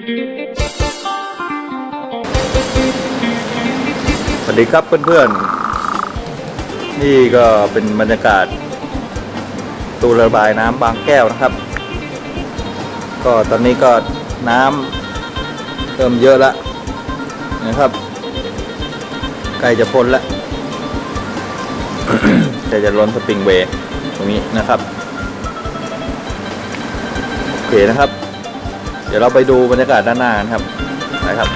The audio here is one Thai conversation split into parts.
สวัสดีครับเพื่อนๆ นี่ก็เป็นบรรยากาศตูระบายน้ำบางแก้วนะครับ ก็ตอนนี้ก็น้ำเริ่มเยอะแล้วนะครับใกล้จะพ้นแล้วใกล้จะล้นสปริงเวย์ตรงนี้นะครับ โอเคนะครับ เดี๋ยวเราไปดูบรรยากาศด้านหน้ากันครับไปครับ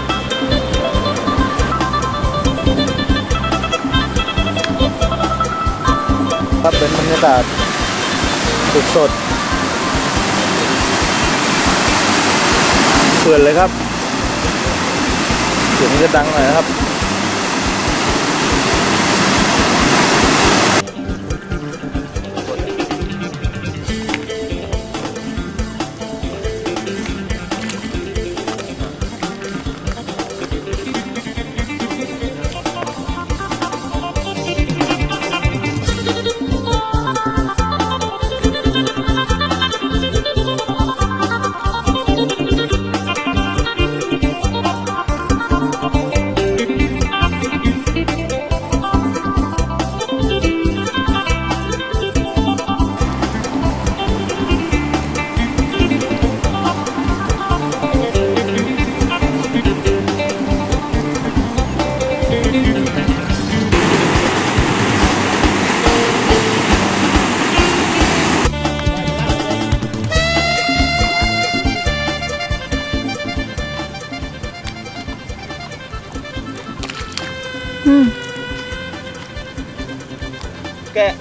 ครับเป็นบรรยากาศสดสดเปื่อนเลยครับเสียงจะดังหน่อยนะครับ แกะ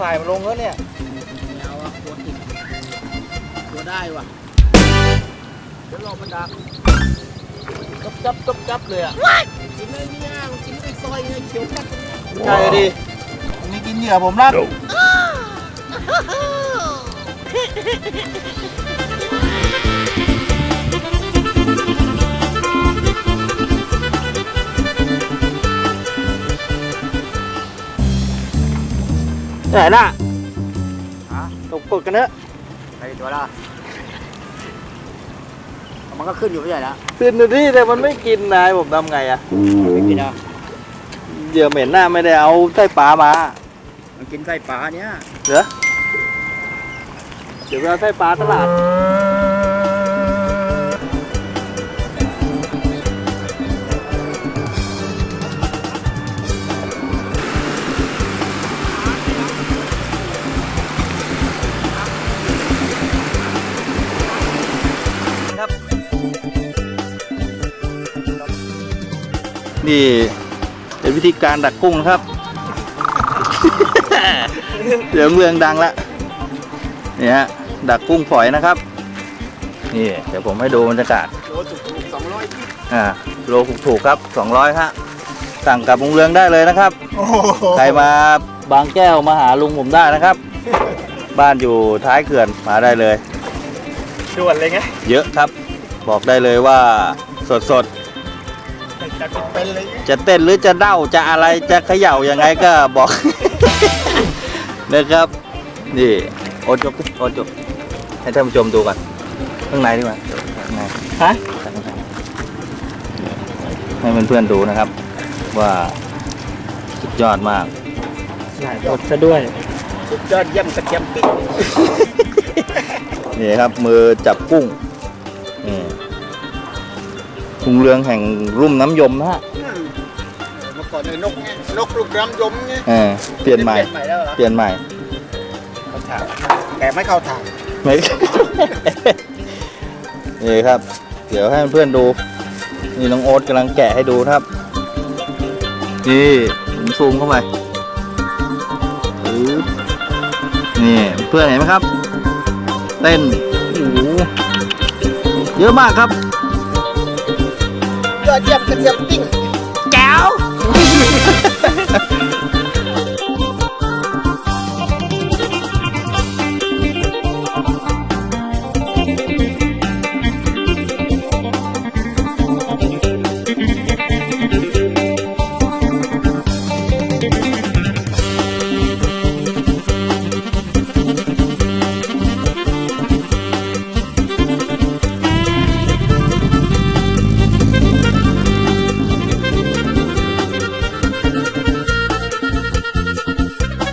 ฝ่ายมันลงแล้วเนี่ยไม่เอาอะกลัวติดกลัวได้ว่ะ เดี๋ยวรอมันดังจับจับจับจับเลยอะกินไม่ได้ย่างกินไม่ซอยเลยเขียวแป๊บใช่ดินี่กินเหยื่อผมนะ ไหนน่ะฮะตกกดกันเนอะไปตัวละมันก็ขึ้นอยู่ไม่ใช่นะขึ้นดูดิแต่มันไม่กินนายผมทำไงอะไม่กินนะเหยื่อเหม็นหน้าไม่ได้เอาไส้ปลามา มันกินไส้ปลาเนี้ยเหรอเดี๋ยวไปเอาไส้ปลาตลาด นี่เป็นวิธีการดักกุ้งนะครับ เดี๋ยวเมืองดังละนี่ฮะดักกุ้งฝอยนะครับ นี่เดี๋ยวผมให้ดูบรรยากาศโลถูกสองร้อยอ่าโลถูกๆครับ200ฮะสั่งกับลุงเรืองได้เลยนะครับโอ้โหใครมาบางแก้วมาหาลุงผมได้นะครับ บ้านอยู่ท้ายเขื่อนมาได้เลยด่วนเลยไงเยอะครับ บอกได้เลยว่าสด จะเป็นเลยๆจะเต้นหรือจะเด้าจะอะไรจะเขย่ายังไงก็บอก นะครับ นี่โอจบดิโอจบให้ท่านผู้ชมดูกันข้างในดีกว่าข้างในฮะให้เพื่อนๆดูนะครับ ว่าสุดยอดมากหลายรสซะด้วย สุดยอดเยี่ยมกระเทียมปิ้งนี่ครับมือจับกุ้งนี่ กุ้งเรืองแห่งรุ่มน้ำยมนะฮะเมื่อก่อนไอ้นกไงนกลูกน้ำยมไงเออเปลี่ยนใหม่ เปลี่ยนใหม่แล้วเหรอเปลี่ยนใหม่ เข้าทางแต่ไม่เข้าทางไม่ นี่ครับ เดี๋ยวให้เพื่อนๆดู นี่น้องโอ๊ตกำลังแกะให้ดูนะครับ นี่ผมซูมเข้าไปปึ๊บนี่เพื่อนเห็นไหมครับ เต้นโอ้โหเยอะมากครับย อดเยี่ยมกระเทียมปิ้งแก้ว